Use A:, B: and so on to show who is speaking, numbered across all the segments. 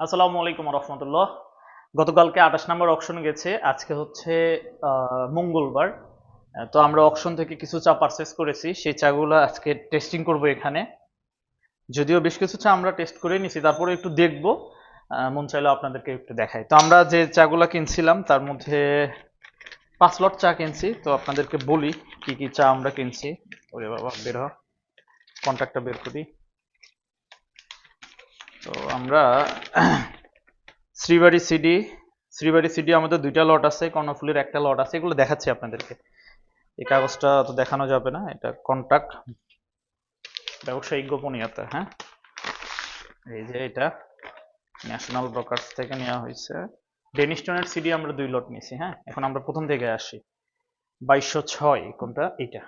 A: আসসালামু আলাইকুম রহমতুল্লাহ। গতকালকে আঠাশ নম্বর অকশন গেছে, আজকে হচ্ছে মঙ্গলবার। তো আমরা অকশন থেকে কিছু চা পারচেস করেছি, সেই চাগুলো আজকে টেস্টিং করব এখানে। যদিও বেশ কিছু চা আমরা টেস্ট করে নিছি, তারপরে একটু দেখব মন চাইলেও আপনাদেরকে একটু দেখাই। তো আমরা যে চাগুলো কিনছিলাম, তার মধ্যে পাঁচ লট চা কিনছি, তো আপনাদেরকে বলি কি কি চা আমরা কিনছি। ওরে বাবা, বের হ। কন্ট্যাক্টটা বের করি। তো আমরা শ্রীবাড়ি সিডি শ্রীবাড়ি সিডি আমাদের দুইটা লট আছে, কর্ণফুলির একটা লট আছে, এগুলো দেখাচ্ছি আপনাদেরকে। এই কাগজটা তো দেখানো যাবে না, এটা কন্টাক্ট ব্যবসায়িক গোপনীয়তা হ্যাঁ? এই যে এটা ন্যাশনাল ব্রোকার্স থেকে নেওয়া হয়েছে। ডেনিস্টনের সিডি আমরা দুই লট নিয়েছি হ্যাঁ? এখন আমরা প্রথম থেকে আসি। বাইশশো ছয়, কোনটা? এইটা।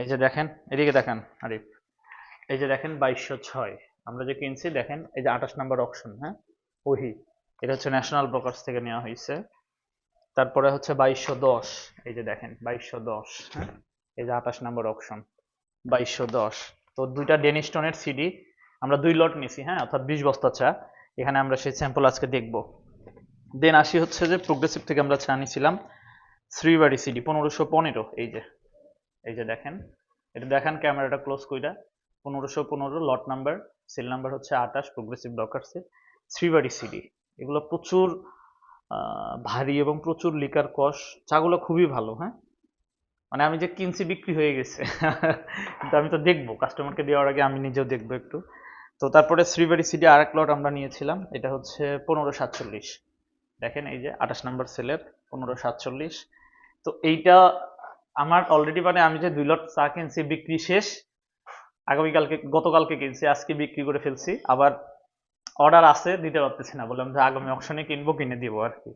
A: এই যে দেখেন, এদিকে দেখেন, আরিফ। এই যে দেখেন, বাইশশো ছয়। আমরা যে কিনছি, দেখেন, এই যে আঠাশ নাম্বার অপশন হ্যাঁ? ওহি, এটা হচ্ছে ন্যাশনাল ব্রোকার্স থেকে নেওয়া হয়েছে তারপরে হচ্ছে বাইশশো দশ, এই যে দেখেন, বাইশশো দশ হ্যাঁ? এই যে আঠাশ নাম্বার অপশন বাইশশো দশ। তো দুইটা ডেনিস্টনের সিডি আমরা দুই লট নিছি হ্যাঁ? অর্থাৎ বিশ বস্তা চা। এখানে আমরা সেই স্যাম্পল আজকে দেখব। দেন আসি হচ্ছে যে প্রোগ্রেসিভ থেকে আমরা চা নিছিলাম, শ্রীবাড়ি সিডি পনেরোশো পনেরো, এই যে এই যে দেখেন। এটা দেখেন ক্যামেরাটা ক্লোজ কইরা। পনেরোশো পনেরো লট নাম্বার সেল নাম্বার হচ্ছে আঠাশ প্রোগ্রেসিভ ডকার্সে শ্রীবাড়ি সিডি এগুলো প্রচুর ভারী এবং প্রচুর লিকার কস চাগুলো খুবই ভালো হ্যাঁ? মানে আমি যে কিনছি বিক্রি হয়ে গেছে, কিন্তু আমি তো দেখব কাস্টমারকে দেওয়ার আগে আমি নিজেও দেখব একটু। তো তারপরে শ্রীবাড়ি সিডি আর এক লট আমরা নিয়েছিলাম, এটা হচ্ছে পনেরো সাতচল্লিশ। দেখেন এই যে আঠাশ নাম্বার সেলের পনেরো সাতচল্লিশ। তো এইটা আমার অলরেডি মানে আমি যে দুই লট চা কিনছি বিক্রি শেষ আগামীকালকে, গতকালকে কিনছি, আজকে বিক্রি করে ফেলছি। আবার অর্ডার আছে, দিতে পারতেছি না, বললাম যে আগামী অপশনে কিনবো, কিনে দিব আর কি।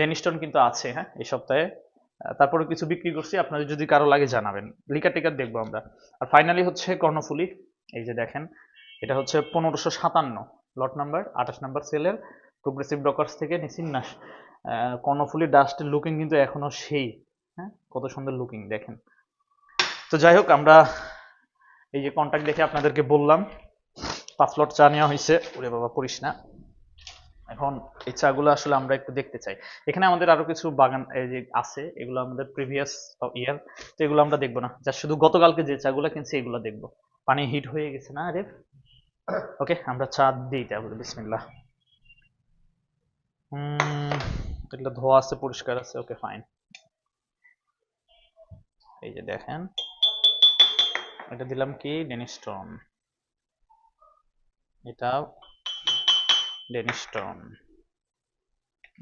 A: ডেনিস্টন কিন্তু আছে হ্যাঁ এই সপ্তাহে। তারপরে কিছু বিক্রি করছি, আপনাদের যদি কারও লাগে জানাবেন। লিকার টিকার দেখব আমরা। আর ফাইনালি হচ্ছে কর্ণফুলি, এই যে দেখেন, এটা হচ্ছে পনেরোশো সাতান্ন লট নাম্বার আঠাশ নাম্বার সেলের। প্রোগ্রেসিভ ডকার্স থেকে নিচ্ছি না কর্ণফুলি ডাস্টের লুকিং কিন্তু এখনও সেই হ্যাঁ কত সুন্দর লুকিং দেখেন। তো যাই হোক, আমরা এই যে কন্ট্যাক্ট দেখে আপনাদেরকে বললাম, পাঁচ লট চা নেওয়া হয়েছে ওরে বাবা পড়িস না। এখন এই চাগুলো আসলে আমরা একটু দেখতে চাই। এখানে আমাদের আরও কিছু বাগান যে আছে, এগুলো আমাদের প্রিভিয়াস ইয়ার তো এগুলো আমরা দেখব না। যা শুধু গতকালকে যে চাগুলো কিনছি, এগুলো দেখব। পানি হিট হয়ে গেছে না আরে ওকে আমরা চা দিই তাহলে, বিসমিল্লাহ। হুম এগুলো ধোয়া আছে, পরিষ্কার আছে ওকে ফাইন এই যে দেখেন। এটা দিলাম কি? ডেনিস্টন। এটা ডেনিস্টন।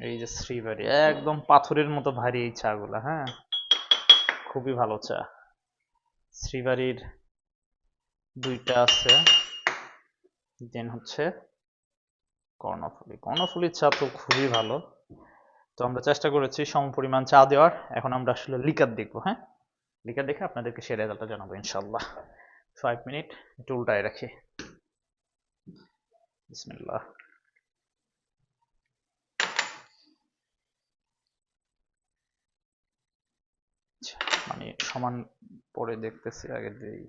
A: এই যে শ্রীবাড়ি একদম পাথরের মতো ভারী এই চাগুলা হ্যাঁ? খুবই ভালো চা। শ্রীবাড়ির দুইটা আছে। দেন হচ্ছে কর্ণফুলি। কর্ণফুলির চা তো খুবই ভালো। তো আমরা চেষ্টা করেছি সম পরিমাণ চা দেওয়ার। এখন আমরা আসলে লিকার দেখব হ্যাঁ? লিকার দেখে আপনাদেরকে সে রেজাল্টটা জানাব ইনশাল্লাহ ফাইভ মিনিট একটু উল্টায় রাখি। বিসমিল্লাহ। আচ্ছা, মানে সমান পরে দেখতেছি আগে দেই।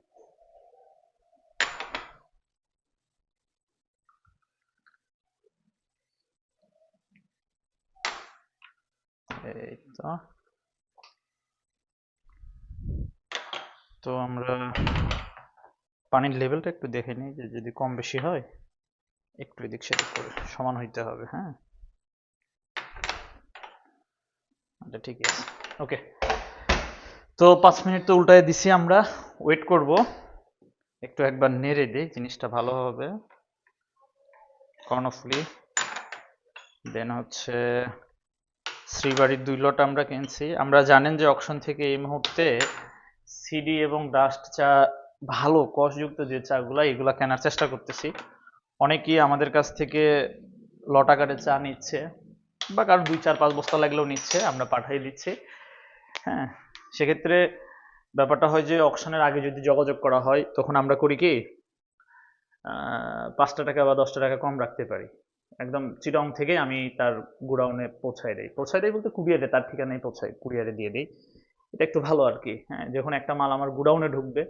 A: এই তো। তো আমরা পানির লেভেলটা একটু দেখে নিই যে যদি কম বেশি হয়, একটু এদিক সেদিক করে সমান হইতে হবে হ্যাঁ? এটা ঠিকই আছে। ওকে তো পাঁচ মিনিট তো উল্টায় দিছি আমরা। ওয়েট করব। একটু একবার নেড়ে দিই, জিনিসটা ভালো হবে। কর্ণফুলি দেন হচ্ছে শ্রীবাড়ির দুই লট আমরা কিনছি। আমরা জানেন যে অকশন থেকে এই মুহূর্তে সিডি এবং ডাস্ট চা ভালো কষযুক্ত যে চাগুলা, এগুলা কেনার চেষ্টা করতেছি। অনেকেই আমাদের কাছ থেকে লট আকারে চা নিচ্ছে বা কারও দুই, চার, পাঁচ বস্তা লাগলেও নিচ্ছে, আমরা পাঠিয়ে দিচ্ছি। হ্যাঁ সেক্ষেত্রে ব্যাপারটা হয় যে অকশনের আগে যদি যোগাযোগ করা হয়, তখন আমরা করি কি পাঁচটা টাকা বা দশটা টাকা কম রাখতে পারি। একদম চিরং থেকে আমি তার গুডাউনে পৌঁছায় দেই। পৌঁছায় দেই বলতে কুরিয়ারে, তার ঠিকানায় পৌঁছায়, কুরিয়ারে দিয়ে দিই। এটা একটু ভালো আর কি। হ্যাঁ যখন একটা মাল আমার গুডাউনে ঢুকবে,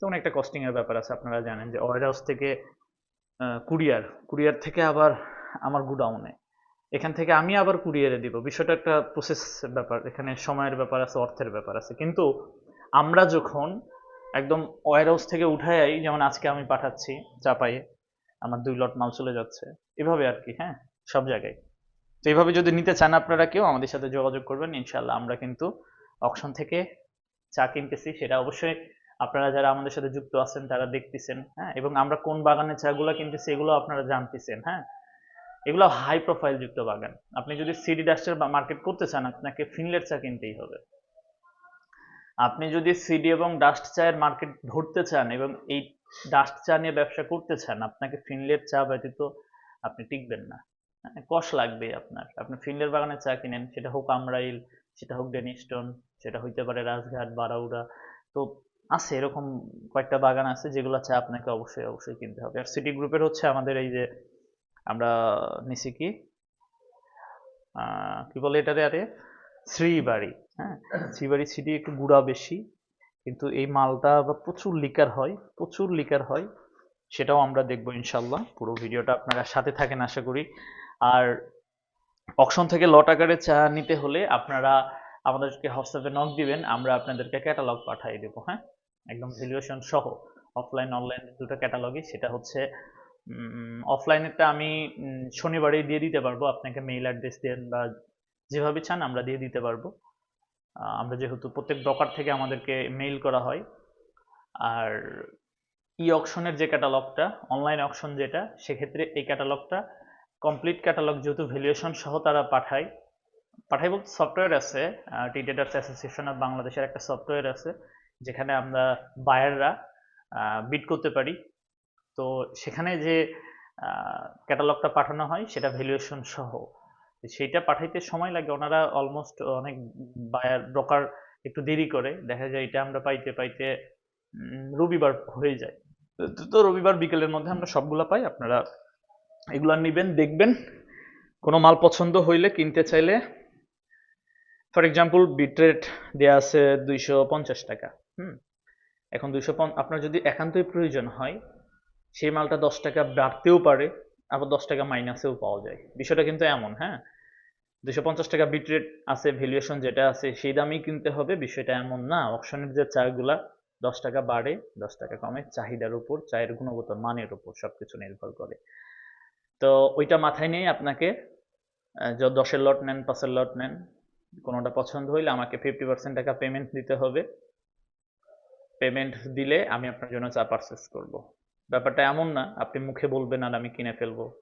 A: তখন একটা কস্টিং এর ব্যাপার আছে, আপনারা জানেন যে ওয়ার হাউস থেকে কুরিয়ার কুরিয়ার থেকে আবার আমার গুডাউনে। এখান থেকে আমি আবার কুরিয়ারে দিব। বিষয়টা একটা প্রসেস ব্যাপার, এখানে সময়ের ব্যাপার আছে, অর্থের ব্যাপার আছে। কিন্তু আমরা যখন একদম ওয়ার হাউস থেকে উঠাই, যেমন আজকে আমি পাঠাচ্ছি চাপাইয়ে আমার দুই লট মাল চলে যাচ্ছে, এভাবে আর কি হ্যাঁ সব জায়গায়। তো এইভাবে যদি নিতে চান আপনারা কেউ, আমাদের সাথে যোগাযোগ করবেন ইনশাল্লাহ আমরা কিন্তু অকশন থেকে চা কিনতেছি সেটা অবশ্যই আপনারা যারা আমাদের সাথে যুক্ত আছেন তারা দেখতেছেন হ্যাঁ? এবং আমরা কোন বাগানে চাগুলো কিনতেছি এগুলো আপনারা জানতেছেন হ্যাঁ? এগুলো হাই প্রোফাইল যুক্ত বাগান। আপনি যদি সিডি ডাস্টের মার্কেট করতে চান আপনাকে ফিনলের চা কিনতেই হবে। আপনি যদি সিডি এবং ডাস্ট চায়ের মার্কেট ধরতে চান এবং এই ডাস্ট চা নিয়ে ব্যবসা করতে চান আপনাকে ফিনলের চা ব্যতীত আপনি টিকবেন না হ্যাঁ, কষ লাগবে আপনার। আপনি ফিনলের বাগানের চা কিনেন সেটা হোক আমরাইল সেটা হোক ডেনিস্টন সেটা হইতে পারে রাজঘাট, বারাউড়া। তো আছে এরকম কয়েকটা বাগান আছে যেগুলো চা আপনাকে অবশ্যই অবশ্যই কিনতে হবে। আর সিটি গ্রুপের হচ্ছে আমাদের এই যে আমরা নিছি কি? কি বলে এটারে আরে? শ্রীবাড়ি হ্যাঁ? শ্রীবাড়ি সিটি একটু গুড়া বেশি, কিন্তু এই মালটা আবার প্রচুর লিকার হয়, প্রচুর লিকার হয়, সেটাও আমরা দেখব ইনশাল্লাহ পুরো ভিডিওটা আপনারা সাথে থাকেন আশা করি। আর অকশন থেকে লট আকারে চা নিতে হলে আপনারা আমাদেরকে হোয়াটসঅ্যাপে নক দিবেন, আমরা আপনাদেরকে ক্যাটালগ পাঠিয়ে দেবো হ্যাঁ? একদম ভ্যালুয়েশন সহ অফলাইন অনলাইন দুটো ক্যাটালগই সেটা হচ্ছে অফলাইনেরটা আমি শনিবারেই দিয়ে দিতে পারব, আপনাকে মেইল অ্যাড্রেস দেন বা যেভাবে চান আমরা দিয়ে দিতে পারব। আমরা যেহেতু প্রত্যেক ব্রকার থেকে আমাদেরকে মেইল করা হয়, আর ই অকশনের যে ক্যাটালগটা অনলাইন অকশন যেটা, সেক্ষেত্রে এই ক্যাটালগটা কমপ্লিট ক্যাটালগ যেহেতু ভ্যালুয়েশন সহ তারা পাঠায় পাঠাই বলতে সফটওয়্যার আছে টি ট্রেডার্স অ্যাসোসিয়েশন অফ বাংলাদেশের একটা সফটওয়্যার আছে, যেখানে আমরা বায়াররা বিট করতে পারি। তো সেখানে যে ক্যাটালগটা পাঠানো হয়, সেটা ভ্যালুয়েশন সহ। সেইটা পাঠাইতে সময় লাগে, ওনারা অলমোস্ট অনেক বায়ার ব্রোকার একটু দেরি করে। দেখা যায় এটা আমরা পাইতে পাইতে রবিবার হয়ে যায়। তো রবিবার বিকেলের মধ্যে আমরা সবগুলা পাই, আপনারা এগুলা নিবেন, দেখবেন। কোনো মাল পছন্দ হইলে কিনতে চাইলে ফর এক্সাম্পল বিট রেট দেওয়া আছে দুইশো পঞ্চাশ টাকা, হুম? এখন দুইশো আপনার যদি একান্তই প্রয়োজন হয়, সেই মালটা দশ টাকা বাড়তেও পারে, আবার দশ টাকা মাইনাসেও পাওয়া যায়। বিষয়টা কিন্তু এমন হ্যাঁ? দুশো পঞ্চাশ টাকা বিট রেট আছে ভ্যালুয়েশন যেটা আছে, সেই দামেই কিনতে হবে, বিষয়টা এমন না। অপশনের যে চাগুলা দশ টাকা বাড়ে, দশ টাকা কমে, চাহিদার উপর, চায়ের গুণগত মানের উপর, সবকিছু নির্ভর করে। তো ওইটা মাথায় নিয়ে আপনাকে দশের লট নেন, পাঁচের লট নেন কোনোটা পছন্দ হইলে আমাকে ফিফটি পার্সেন্ট টাকা পেমেন্ট দিতে হবে। পেমেন্ট দিলে আমি আপনার জন্য চা পারচেস করব। ব্যাপারটা এমন না, আপনি মুখে বলবেন আর আমি কিনে ফেলব।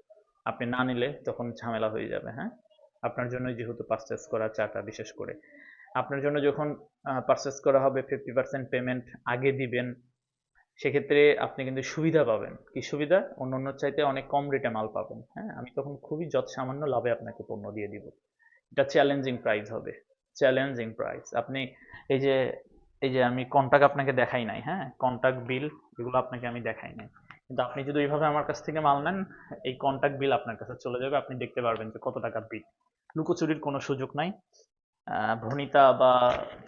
A: আপনি না নিলে তখন ঝামেলা হয়ে যাবে হ্যাঁ? আপনার জন্য যেহেতু পারচেস করা চাটা বিশেষ করে। আপনার জন্য যখন পারচেস করা হবে ফিফটি পার্সেন্ট পেমেন্ট আগে দিবেন, সেক্ষেত্রে আপনি কিন্তু সুবিধা পাবেন। কি সুবিধা? অন্য অন্য চাইতে অনেক কম রেটে মাল পাবেন হ্যাঁ? আমি তখন খুবই যত সামান্য লাভে আপনাকে পণ্য দিয়ে দিব। এটা চ্যালেঞ্জিং প্রাইস হবে। চ্যালেঞ্জিং প্রাইস আপনি এই যে এই যে আমি কন্টাক্ট আপনাকে দেখাই নাই হ্যাঁ? কন্টাক্ট বিল এগুলো আপনাকে আমি দেখাই নাই। কিন্তু আপনি যদি এইভাবে আমার কাছ থেকে মাল নেন, এই কন্টাক্ট বিল আপনার কাছে চলে যাবে। আপনি দেখতে পারবেন যে কত টাকা বিল লুকোচুরির কোনো সুযোগ নাই। ভ্রণিতা বা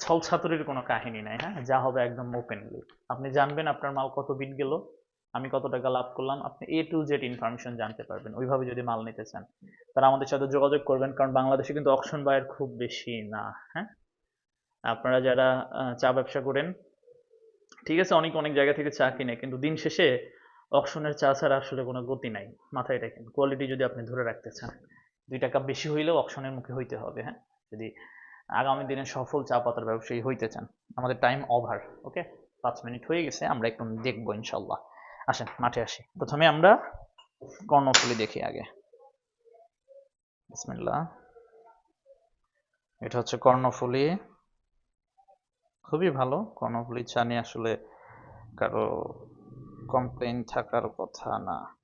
A: ছল ছাতুরির কোনো কাহিনী নাই হ্যাঁ? যা হবে একদম ওপেনলি আপনি জানবেন আপনার মাল কত বিট গেল। আমি কত টাকা লাভ করলাম, আপনি এ টু জেড ইনফরমেশন জানতে পারবেন। ওইভাবে যদি মাল নিতে চান তারা আমাদের সাথে যোগাযোগ করবেন, কারণ বাংলাদেশে কিন্তু অকশন বায়ের খুব বেশি না হ্যাঁ? আপনারা যারা চা ব্যবসা করেন, ঠিক আছে, অনেক অনেক জায়গা থেকে চা কিনে, কিন্তু দিন শেষে অকশনের চা ছাড়া আসলে কোনো গতি নাই, মাথায় রাখেন। কোয়ালিটি যদি আপনি ধরে রাখতে চান, দুই টাকা বেশি হইলেও অকশনের মুখে হইতে হবে হ্যাঁ? যদি আগামী দিনে সফল চা পাতার ব্যবসায়ী হইতে চান, আমাদের টাইম ওভার ওকে পাঁচ মিনিট হয়ে গেছে, আমরা একটু দেখব ইনশাল্লাহ। আসেন, মাঠে আসি। প্রথমে আমরা কর্ণফুলি দেখি আগে। বিসমিল্লাহ। এটা হচ্ছে কর্ণফুলি। খুবই ভালো। কর্ণফুলি চা নিয়ে আসলে কারও কমপ্লেন থাকার কথা না।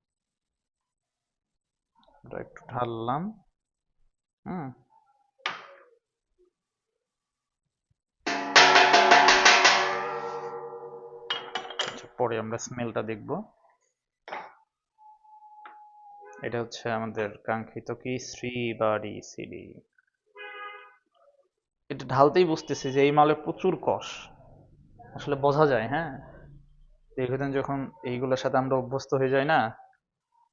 A: একটু ঢাললাম। হুম। পরে আমরা স্মেলটা দেখব। এটা হচ্ছে আমাদের কাঙ্ক্ষিত কি? শ্রীবাড়ি সিডি এটা ঢালতেই বুঝতেছি যে এই মালে প্রচুর কষ। আসলে বোঝা যায় হ্যাঁ? দীর্ঘদিন যখন এইগুলোর সাথে আমরা অভ্যস্ত হয়ে যাই না,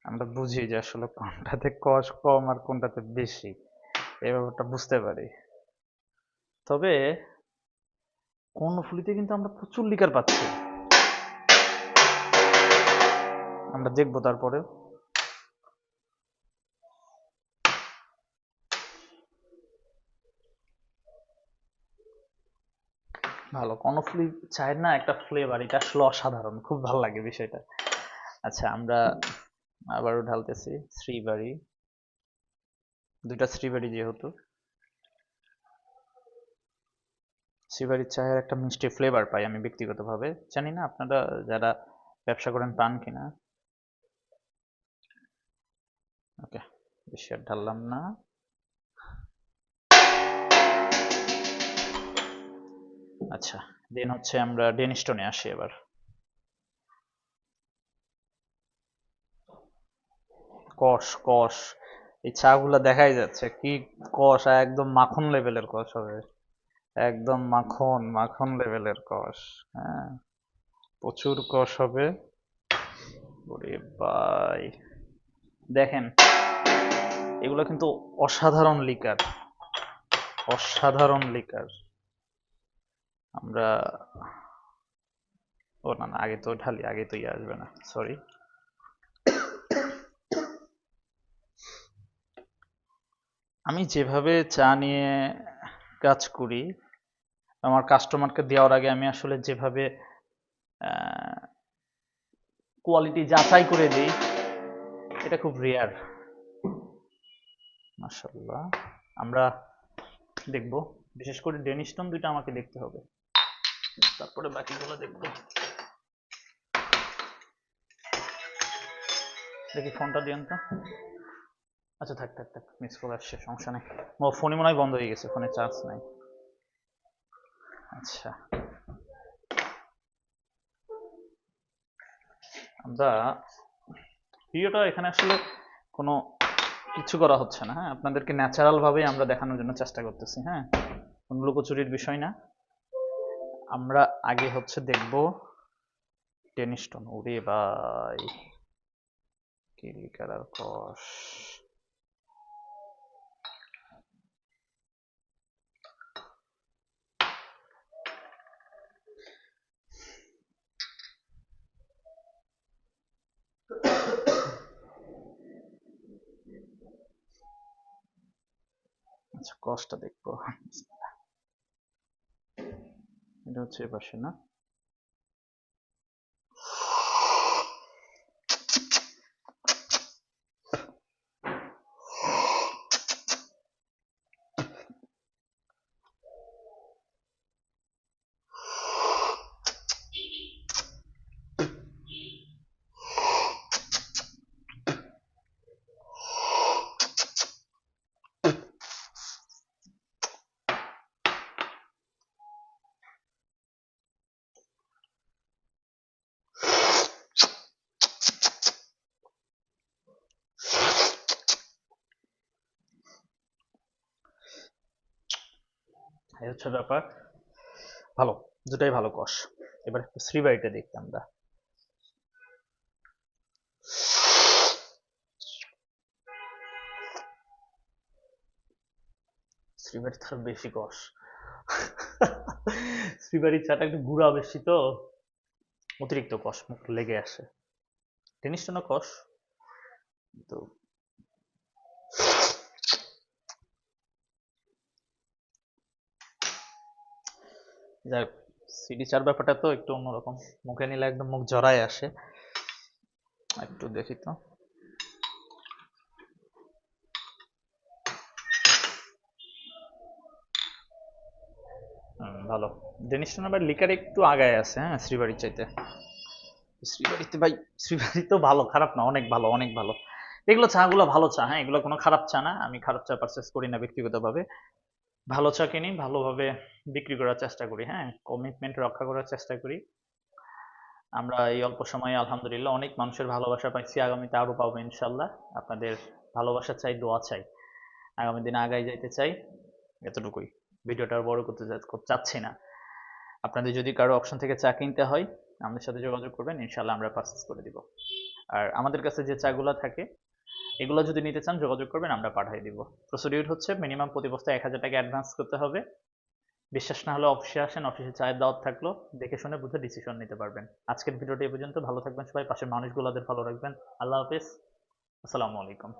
A: আমরা বুঝি যে আসলে কোনটাতে কষ কম আর কোনটাতে বেশি। এই ব্যাপারটা বুঝতে পারি। তবে কর্ণফুলিতে কিন্তু আমরা প্রচুর লিকার পাচ্ছি। আমরা দেখব তারপরে। ভালো কর্ণফুলি চায়ের না, একটা ফ্লেভার এটা আসলে অসাধারণ, খুব ভালো লাগে বিষয়টা। আচ্ছা আমরা আবারও ঢালতেছি শ্রীবাড়ি। দুইটা শ্রীবাড়ি যেহেতু। শ্রীবাড়ির চায়ের একটা মিষ্টি ফ্লেভার পাই আমি ব্যক্তিগতভাবে। জানি না, আপনারা যারা ব্যবসা করেন পান কিনা। ওকে বেশি আর ঢাললাম না। আচ্ছা দেন হচ্ছে আমরা ডেনিস্টনে আসি এবার। কষ কষ, এই দেখাই যাচ্ছে, কি কষ একদম মাখন লেভেলের কষ হবে। একদম মাখন মাখন লেভেলের কষ হ্যাঁ। প্রচুর কষ হবে। ভাই। দেখেন, এগুলো কিন্তু অসাধারণ লিকার অসাধারণ লিকার। আমরা, ও না না, আগে তো ঢালি, আগে তো ইয়ে আসবে না সরি আমি যেভাবে চা নিয়ে কাজ করি, আমার কাস্টমারকে দেওয়ার আগে আমি আসলে যেভাবে কোয়ালিটি যাচাই করে দিই এটা খুব রেয়ার মাশাল্লাহ আমরা দেখব। বিশেষ করে ডেনিস্টন দুইটা আমাকে দেখতে হবে। তারপরে বাকিগুলো দেখব। দেখি ফোনটা দিয়েন তো। আচ্ছা থাক থাক থাক মিস কল আসছে, সমস্যা নেই। ও, ফোনই মনে হয় বন্ধ হয়ে গেছে, ফোনে চার্জ নাই। আচ্ছা। আমরা ভিডিওটা এখানে আসলে কোনো কিছু করা হচ্ছে না হ্যাঁ? আপনাদেরকে ন্যাচারাল ভাবে আমরা দেখানোর জন্য চেষ্টা করতেছি হ্যাঁ? কোনো লুকোচুরির বিষয় না। আমরা আগে হচ্ছে দেখব টেনিস্টন ওরে ভাই কিলিকার কষ আচ্ছা কষ্টটা দেখব। এটা হচ্ছে এ পাশে না? এই হচ্ছে ব্যাপার। ভালো, দুটাই ভালো কষ এবার শ্রীবাড়িটা দেখি আমরা। বেশি কষ শ্রীবাড়ির চাটা একটু গুড়া বেশি তো। অতিরিক্ত কষ মুখ লেগে আসে। টেনিসটা না কষ তো যাক সিডি চার ব্যাপারটা তো একটু অন্যরকম। মুখে নিলে একদম মুখ জড়ায় আসে। একটু দেখি তো। ভালো। ডেনিস্টন আবার লিকার একটু আগায় আছে হ্যাঁ শ্রীবাড়ির চাইতে। শ্রীবাড়িতে ভাই, শ্রীবাড়ি তো ভালো, খারাপ না, অনেক ভালো অনেক ভালো। এগুলো চাগুলো ভালো চা হ্যাঁ এগুলো কোনো খারাপ চা না। আমি খারাপ চা পারচেস করি না ব্যক্তিগতভাবে। ভালো চা কিনি, ভালোভাবে বিক্রি করার চেষ্টা করি হ্যাঁ? কমিটমেন্ট রক্ষা করার চেষ্টা করি। আমরা এই অল্প সময়ে আলহামদুলিল্লাহ অনেক মানুষের ভালোবাসা পাইছি, আগামীতে আরও পাবো ইনশাল্লাহ আপনাদের ভালোবাসা চাই, দোয়া চাই। আগামী দিনে আগাই যাইতে চাই, এতটুকুই। ভিডিওটা আর বড় করতে চাচ্ছি না। আপনাদের যদি কারও অপশন থেকে চা কিনতে হয়, আমাদের সাথে যোগাযোগ করবেন ইনশাল্লাহ আমরা পারচেস করে দিব। আর আমাদের কাছে যে চাগুলো থাকে, এগুলো যদি নিতে চান, যোগাযোগ করবেন, আমরা পাঠিয়ে দিব। প্রসিডিউর হচ্ছে মিনিমাম প্রতি বস্তায় এক হাজার টাকা অ্যাডভান্স করতে হবে। বিশ্বাস না হলে অফিসে আসেন, অফিসে চায়ের দাওয়াত থাকল, দেখে শুনে বুঝে ডিসিশন নিতে পারবেন। আজকের ভিডিওটি এই পর্যন্ত, ভালো থাকবেন সবাই, পাশের মানুষগুলোদের ভালো রাখবেন। আল্লাহ হাফিজ, আসসালামু আলাইকুম।